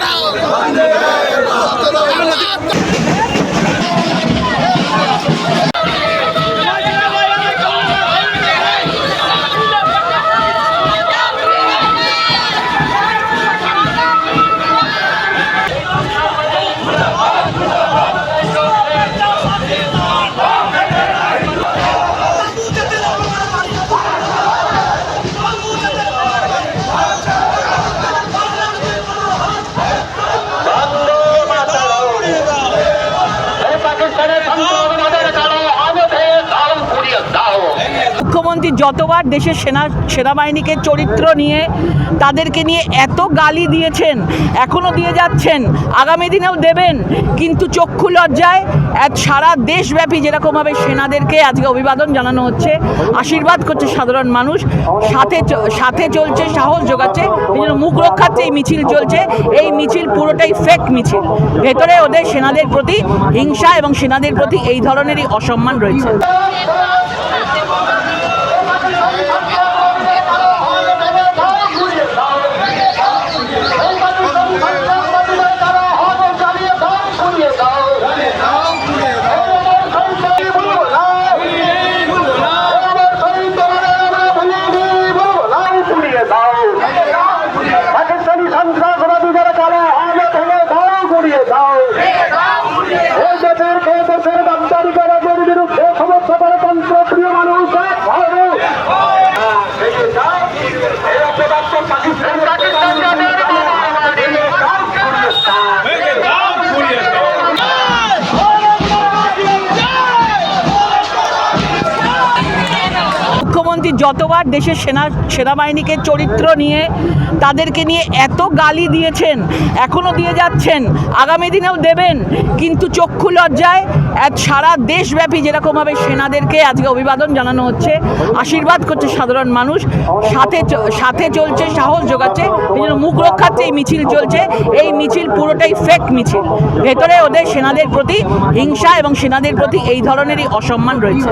caralho! Bandeirão! যতবার দেশের সেনা, সেনাবাহিনীকে চরিত্র নিয়ে তাদেরকে নিয়ে এত গালি দিয়েছেন এখনও দিয়ে যাচ্ছেন, আগামী দিনেও দেবেন, কিন্তু চক্ষু লজ্জায় এক সারা দেশব্যাপী যেরকমভাবে সেনাদেরকে আজকে অভিবাদন জানানো হচ্ছে, আশীর্বাদ করছে সাধারণ মানুষ, সাথে সাথে চলছে, সাহস যোগাচ্ছে মুখ রক্ষার্থে এই মিছিল চলছে, এই মিছিল পুরোটাই ফেক মিছিল। ভেতরে ওদের সেনাদের প্রতি হিংসা এবং সেনাদের প্রতি এই ধরনেরই অসম্মান রয়েছে। পাকিস্তানি সন্ত্রাসবাদী যারা চালায় আমাদের হলে দাও। গুড়িয়ে দাও। ওই দেশের এই দেশের মুখ্যমন্ত্রী যতবার দেশের সেনা, সেনাবাহিনীকে চরিত্র নিয়ে তাদেরকে নিয়ে এত গালি দিয়েছেন এখনও দিয়ে যাচ্ছেন, আগামী দিনেও দেবেন, কিন্তু চক্ষু লজ্জায় এক সারা দেশব্যাপী যেরকমভাবে সেনাদেরকে আজকে অভিবাদন জানানো হচ্ছে, আশীর্বাদ করছে সাধারণ মানুষ, সাথে সাথে চলছে, সাহস যোগাচ্ছে মুখ রক্ষার্থে এই মিছিল চলছে, এই মিছিল পুরোটাই ফেক মিছিল। ভেতরে ওদের সেনাদের প্রতি হিংসা এবং সেনাদের প্রতি এই ধরনেরই অসম্মান রয়েছে।